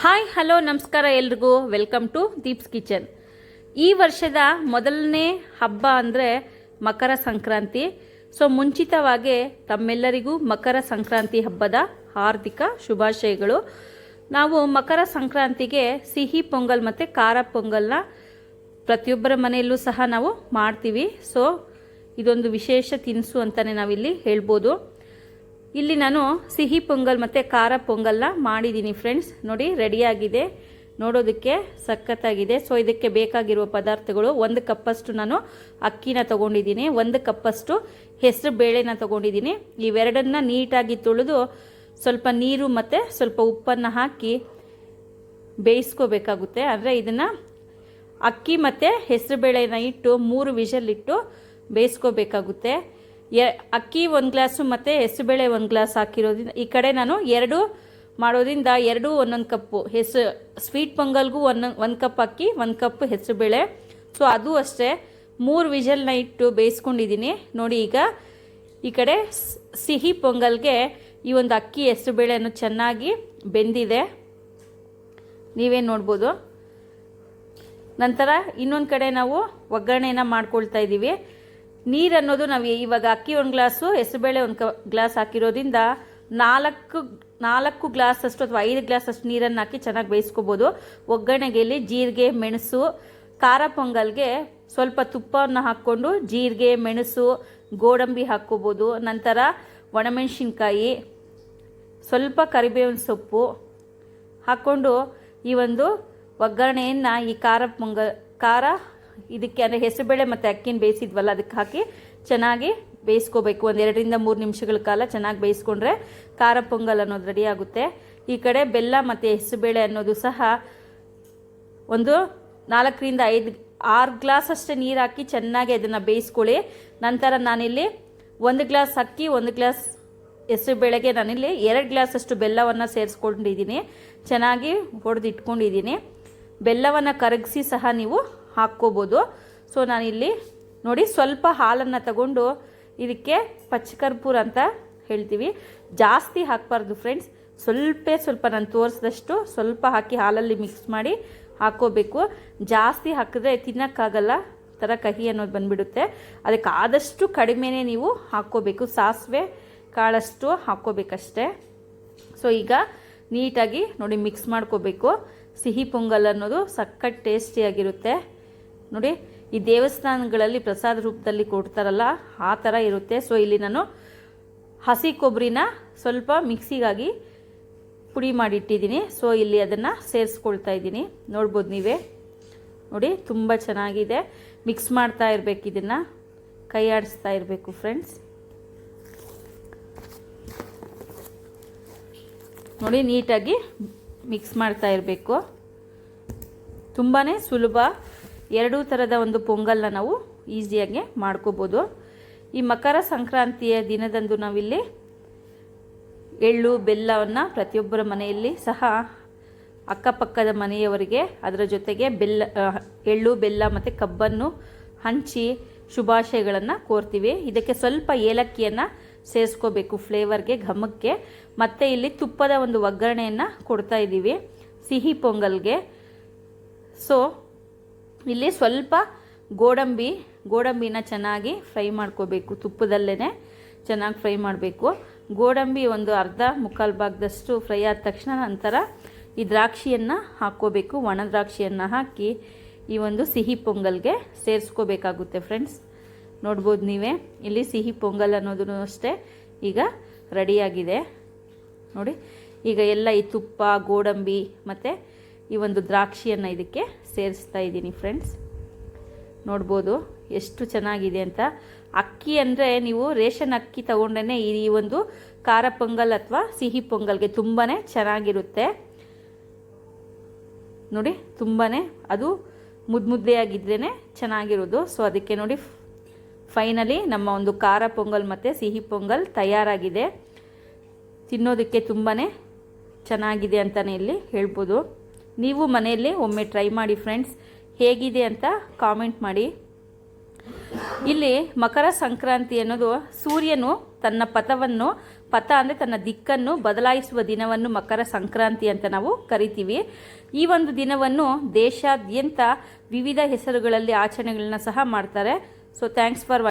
Hi hello ನಮಸ್ಕಾರ ಎಲ್ರಿಗೂ. Welcome to Deep's kitchen ಈ ವರ್ಷದ ಮೊದಲನೇ ಹಬ್ಬ ಅಂದರೆ ಮಕರ ಸಂಕ್ರಾಂತಿ. ಸೊ ಮುಂಚಿತವಾಗಿ ತಮ್ಮೆಲ್ಲರಿಗೂ ಮಕರ ಸಂಕ್ರಾಂತಿ ಹಬ್ಬದ ಹಾರ್ದಿಕ ಶುಭಾಶಯಗಳು. ನಾವು ಮಕರ ಸಂಕ್ರಾಂತಿಗೆ ಸಿಹಿ ಪೊಂಗಲ್ ಮತ್ತು ಖಾರ ಪೊಂಗಲ್ನ ಪ್ರತಿಯೊಬ್ಬರ ಮನೆಯಲ್ಲೂ ಸಹ ನಾವು ಮಾಡ್ತೀವಿ. ಸೊ ಇದೊಂದು ವಿಶೇಷ ತಿನಿಸು ಅಂತಲೇ ನಾವಿಲ್ಲಿ ಹೇಳ್ಬೋದು. ಇಲ್ಲಿ ನಾನು ಸಿಹಿ ಪೊಂಗಲ್ ಮತ್ತು ಖಾರ ಪೊಂಗಲ್ನ ಮಾಡಿದ್ದೀನಿ ಫ್ರೆಂಡ್ಸ್ ನೋಡಿ ರೆಡಿಯಾಗಿದೆ ನೋಡೋದಕ್ಕೆ ಸಖತ್ತಾಗಿದೆ. ಸೊ ಇದಕ್ಕೆ ಬೇಕಾಗಿರುವ ಪದಾರ್ಥಗಳು ಒಂದು ಕಪ್ಪಷ್ಟು ನಾನು ಅಕ್ಕಿನ ತಗೊಂಡಿದ್ದೀನಿ, ಒಂದು ಕಪ್ಪಷ್ಟು ಹೆಸರು ಬೇಳೆನ ತಗೊಂಡಿದ್ದೀನಿ. ಇವೆರಡನ್ನ ನೀಟಾಗಿ ತೊಳೆದು ಸ್ವಲ್ಪ ನೀರು ಮತ್ತು ಸ್ವಲ್ಪ ಉಪ್ಪನ್ನು ಹಾಕಿ ಬೇಯಿಸ್ಕೋಬೇಕಾಗುತ್ತೆ. ಅಂದರೆ ಇದನ್ನು ಅಕ್ಕಿ ಮತ್ತು ಹೆಸರುಬೇಳೆನ ಇಟ್ಟು ಮೂರು ವಿಷಲ್ ಇಟ್ಟು ಬೇಯಿಸ್ಕೋಬೇಕಾಗುತ್ತೆ. ಎ ಅಕ್ಕಿ ಒಂದು ಗ್ಲಾಸು ಮತ್ತು ಹೆಸರುಬೇಳೆ ಒಂದು ಗ್ಲಾಸ್ ಹಾಕಿರೋದ್ರಿಂದ ಈ ಕಡೆ ನಾನು ಎರಡು ಮಾಡೋದ್ರಿಂದ ಎರಡು ಒಂದೊಂದು ಕಪ್ಪು. ಹೆಸರು ಸ್ವೀಟ್ ಪೊಂಗಲ್ಗೂ ಒಂದೊಂದು ಒಂದು ಕಪ್ ಅಕ್ಕಿ, ಒಂದು ಕಪ್ ಹೆಸರುಬೇಳೆ. ಸೊ ಅದು ಅಷ್ಟೇ. ಮೂರು ವಿಜಲ್ನ ಇಟ್ಟು ಬೇಯಿಸ್ಕೊಂಡಿದ್ದೀನಿ ನೋಡಿ ಈಗ ಈ ಕಡೆ ಸಿಹಿ ಪೊಂಗಲ್ಗೆ ಈ ಒಂದು ಅಕ್ಕಿ ಹೆಸರುಬೇಳೆಯನ್ನು ಚೆನ್ನಾಗಿ ಬೆಂದಿದೆ. ನೀವೇ ನೋಡ್ಬೋದು? ನಂತರ ಇನ್ನೊಂದು ಕಡೆ ನಾವು ಒಗ್ಗರಣೆನ ಮಾಡ್ಕೊಳ್ತಾ ಇದ್ದೀವಿ ನೀರು ಅನ್ನೋದು ನಾವು ಇವಾಗ ಅಕ್ಕಿ ಒಂದು ಗ್ಲಾಸು ಹೆಸರುಬೇಳೆ ಒಂದು ಕ, ಗ್ಲಾಸ್ ಹಾಕಿರೋದ್ರಿಂದ ನಾಲ್ಕು ನಾಲ್ಕು ಗ್ಲಾಸ್ ಅಷ್ಟು ಅಥವಾ ಐದು ಗ್ಲಾಸ್ ಅಷ್ಟು ನೀರನ್ನು ಹಾಕಿ ಚೆನ್ನಾಗಿ ಬೇಯಿಸ್ಕೋಬೋದು. ಒಗ್ಗರಣೆಗೆಯಲ್ಲಿ ಜೀರಿಗೆ, ಮೆಣಸು, ಖಾರ ಪೊಂಗಲ್ಗೆ ಸ್ವಲ್ಪ ತುಪ್ಪವನ್ನು ಹಾಕ್ಕೊಂಡು ಜೀರಿಗೆ, ಮೆಣಸು, ಗೋಡಂಬಿ ಹಾಕ್ಕೋಬೋದು. ನಂತರ ಒಣಮೆಣಸಿನ್ಕಾಯಿ, ಸ್ವಲ್ಪ ಕರಿಬೇವಿನ ಸೊಪ್ಪು ಹಾಕ್ಕೊಂಡು ಈ ಒಂದು ಒಗ್ಗರಣೆಯನ್ನು ಈ ಖಾರ ಪೊಂಗಲ್ ಖಾರ ಇದಕ್ಕೆ ಅಂದರೆ ಹೆಸರುಬೇಳೆ ಮತ್ತು ಅಕ್ಕಿನ ಬೇಯಿಸಿದ್ವಲ್ಲ, ಅದಕ್ಕೆ ಹಾಕಿ ಚೆನ್ನಾಗಿ ಬೇಯಿಸ್ಕೋಬೇಕು. ಒಂದು ಎರಡರಿಂದ ಮೂರು ನಿಮಿಷಗಳ ಕಾಲ ಚೆನ್ನಾಗಿ ಬೇಯಿಸ್ಕೊಂಡ್ರೆ ಖಾರ ಪೊಂಗಲ್ ಅನ್ನೋದು ರೆಡಿ ಆಗುತ್ತೆ. ಈ ಕಡೆ ಬೆಲ್ಲ ಮತ್ತು ಹೆಸರುಬೇಳೆ ಅನ್ನೋದು ಸಹ ಒಂದು ನಾಲ್ಕರಿಂದ ಐದು, ಆರು ಗ್ಲಾಸ್ ಅಷ್ಟೇ ನೀರು ಹಾಕಿ ಚೆನ್ನಾಗಿ ಅದನ್ನು ಬೇಯಿಸ್ಕೊಳ್ಳಿ. ನಂತರ ನಾನಿಲ್ಲಿ ಒಂದು ಗ್ಲಾಸ್ ಅಕ್ಕಿ, ಒಂದು ಗ್ಲಾಸ್ ಹೆಸರು ಬೇಳೆಗೆ ನಾನಿಲ್ಲಿ ಎರಡು ಗ್ಲಾಸ್ ಅಷ್ಟು ಬೆಲ್ಲವನ್ನು ಸೇರಿಸ್ಕೊಂಡಿದ್ದೀನಿ. ಚೆನ್ನಾಗಿ ಹೊಡೆದಿಟ್ಕೊಂಡಿದ್ದೀನಿ ಬೆಲ್ಲವನ್ನು ಕರಗಿಸಿ ಸಹ ನೀವು ಹಾಕ್ಕೋಬೋದು. ಸೊ ನಾನಿಲ್ಲಿ ನೋಡಿ ಸ್ವಲ್ಪ ಹಾಲನ್ನು ತಗೊಂಡು ಇದಕ್ಕೆ ಪಚ್ಚಕರ್ಪೂರ ಅಂತ ಹೇಳ್ತೀವಿ. ಜಾಸ್ತಿ ಹಾಕಬಾರ್ದು ಫ್ರೆಂಡ್ಸ್ ಸ್ವಲ್ಪ ಸ್ವಲ್ಪ ನಾನು ತೋರಿಸಿದಷ್ಟು ಸ್ವಲ್ಪ ಹಾಕಿ ಹಾಲಲ್ಲಿ ಮಿಕ್ಸ್ ಮಾಡಿ ಹಾಕ್ಕೋಬೇಕು. ಜಾಸ್ತಿ ಹಾಕಿದ್ರೆ ತಿನ್ನೋಕ್ಕಾಗಲ್ಲ. ಥರ ಕಹಿ ಅನ್ನೋದು ಬಂದ್ಬಿಡುತ್ತೆ. ಅದಕ್ಕೆ ಆದಷ್ಟು ಕಡಿಮೆನೆ ನೀವು ಹಾಕ್ಕೋಬೇಕು. ಸಾಸಿವೆ ಕಾಳಷ್ಟು ಹಾಕ್ಕೋಬೇಕಷ್ಟೇ. ಸೊ ಈಗ ನೀಟಾಗಿ ನೋಡಿ ಮಿಕ್ಸ್ ಮಾಡ್ಕೋಬೇಕು. ಸಿಹಿ ಪೊಂಗಲ್ ಅನ್ನೋದು ಸಖತ್ ಟೇಸ್ಟಿಯಾಗಿರುತ್ತೆ ನೋಡಿ, ಈ ದೇವಸ್ಥಾನಗಳಲ್ಲಿ ಪ್ರಸಾದ ರೂಪದಲ್ಲಿ ಕೊಡ್ತಾರಲ್ಲ, ಆ ಥರ ಇರುತ್ತೆ. ಸೊ ಇಲ್ಲಿ ನಾನು ಹಸಿ ಕೊಬ್ಬರಿನ ಸ್ವಲ್ಪ ಮಿಕ್ಸಿಗಾಗಿ ಪುಡಿ ಮಾಡಿಟ್ಟಿದ್ದೀನಿ. ಸೊ ಇಲ್ಲಿ ಅದನ್ನು ಸೇರಿಸ್ಕೊಳ್ತಾ ಇದ್ದೀನಿ. ನೋಡ್ಬೋದು ನೀವೇ. ನೋಡಿ, ತುಂಬ ಚೆನ್ನಾಗಿದೆ. ಮಿಕ್ಸ್ ಮಾಡ್ತಾ ಇರಬೇಕು ಇದನ್ನು. ಕೈ ಆಡಿಸ್ತಾ ಇರಬೇಕು ಫ್ರೆಂಡ್ಸ್ ನೋಡಿ, ನೀಟಾಗಿ ಮಿಕ್ಸ್ ಮಾಡ್ತಾ ಇರಬೇಕು. ತುಂಬಾ ಸುಲಭ. ಎರಡೂ ಥರದ ಒಂದು ಪೊಂಗಲ್ನ ನಾವು ಈಸಿಯಾಗಿ ಮಾಡ್ಕೋಬೋದು. ಈ ಮಕರ ಸಂಕ್ರಾಂತಿಯ ದಿನದಂದು ನಾವಿಲ್ಲಿ ಎಳ್ಳು, ಬೆಲ್ಲವನ್ನು ಪ್ರತಿಯೊಬ್ಬರ ಮನೆಯಲ್ಲಿ ಸಹ ಅಕ್ಕಪಕ್ಕದ ಮನೆಯವರಿಗೆ ಅದರ ಜೊತೆಗೆ ಬೆಲ್ಲ ಎಳ್ಳು, ಬೆಲ್ಲ ಮತ್ತು ಕಬ್ಬನ್ನು ಹಂಚಿ ಶುಭಾಶಯಗಳನ್ನು ಕೋರ್ತೀವಿ. ಇದಕ್ಕೆ ಸ್ವಲ್ಪ ಏಲಕ್ಕಿಯನ್ನು ಸೇರಿಸ್ಕೋಬೇಕು ಫ್ಲೇವರ್ಗೆ, ಘಮಕ್ಕೆ. ಮತ್ತು ಇಲ್ಲಿ ತುಪ್ಪದ ಒಂದು ಒಗ್ಗರಣೆಯನ್ನು ಕೊಡ್ತಾ ಇದ್ದೀವಿ ಸಿಹಿ ಪೊಂಗಲ್ಗೆ. ಸೊ ಇಲ್ಲಿ ಸ್ವಲ್ಪ ಗೋಡಂಬಿ, ಗೋಡಂಬಿನ ಚೆನ್ನಾಗಿ ಫ್ರೈ ಮಾಡ್ಕೋಬೇಕು ತುಪ್ಪದಲ್ಲೇ ಚೆನ್ನಾಗಿ ಫ್ರೈ ಮಾಡಬೇಕು. ಗೋಡಂಬಿ ಒಂದು ಅರ್ಧ ಮುಕ್ಕಾಲು ಭಾಗದಷ್ಟು ಫ್ರೈ ಆದ ತಕ್ಷಣ ನಂತರ ಈ ದ್ರಾಕ್ಷಿಯನ್ನು ಹಾಕ್ಕೋಬೇಕು. ಒಣ ದ್ರಾಕ್ಷಿಯನ್ನು ಹಾಕಿ ಈ ಒಂದು ಸಿಹಿ ಪೊಂಗಲ್ಗೆ ಸೇರಿಸ್ಕೋಬೇಕಾಗುತ್ತೆ ಫ್ರೆಂಡ್ಸ್. ನೋಡ್ಬೋದು ನೀವೇ, ಇಲ್ಲಿ ಸಿಹಿ ಪೊಂಗಲ್ ಅನ್ನೋದು ಅಷ್ಟೇ ಈಗ ರೆಡಿಯಾಗಿದೆ. ನೋಡಿ, ಈಗ ಎಲ್ಲ ಈ ತುಪ್ಪ, ಗೋಡಂಬಿ ಮತ್ತು ಈ ಒಂದು ದ್ರಾಕ್ಷಿಯನ್ನು ಇದಕ್ಕೆ ಸೇರಿಸ್ತಾ ಇದ್ದೀನಿ ಫ್ರೆಂಡ್ಸ್ ನೋಡ್ಬೋದು ಎಷ್ಟು ಚೆನ್ನಾಗಿದೆ ಅಂತ. ಅಕ್ಕಿ ಅಂದರೆ ನೀವು ರೇಷನ್ ಅಕ್ಕಿ ತಗೊಂಡೇ ಈ ಒಂದು ಖಾರ ಪೊಂಗಲ್ ಅಥವಾ ಸಿಹಿ ಪೊಂಗಲ್ಗೆ ತುಂಬಾ ಚೆನ್ನಾಗಿರುತ್ತೆ. ನೋಡಿ ತುಂಬಾ ಅದು ಮುದ್ದು ಮುದ್ದೆಯಾಗಿದ್ರೇ ಚೆನ್ನಾಗಿರೋದು. ಸೊ ಅದಕ್ಕೆ ನೋಡಿ ಫೈನಲಿ ನಮ್ಮ ಒಂದು ಖಾರ ಪೊಂಗಲ್ ಮತ್ತು ಸಿಹಿ ಪೊಂಗಲ್ ತಯಾರಾಗಿದೆ. ತಿನ್ನೋದಕ್ಕೆ ತುಂಬಾ ಚೆನ್ನಾಗಿದೆ ಅಂತಲೇ ಇಲ್ಲಿ ಹೇಳ್ಬೋದು. ನೀವು ಮನೆಯಲ್ಲಿ ಒಮ್ಮೆ ಟ್ರೈ ಮಾಡಿ ಫ್ರೆಂಡ್ಸ್ ಹೇಗಿದೆ ಅಂತ ಕಾಮೆಂಟ್ ಮಾಡಿ. ಇಲ್ಲಿ ಮಕರ ಸಂಕ್ರಾಂತಿ ಅನ್ನೋದು ಸೂರ್ಯನು ತನ್ನ ಪಥವನ್ನು, ಪಥ ಅಂದರೆ ತನ್ನ ದಿಕ್ಕನ್ನು ಬದಲಾಯಿಸುವ ದಿನವನ್ನು ಮಕರ ಸಂಕ್ರಾಂತಿ ಅಂತ ನಾವು ಕರಿತೀವಿ. ಈ ಒಂದು ದಿನವನ್ನು ದೇಶಾದ್ಯಂತ ವಿವಿಧ ಹೆಸರುಗಳಲ್ಲಿ ಆಚರಣೆಗಳನ್ನ ಸಹ ಮಾಡ್ತಾರೆ. So thanks for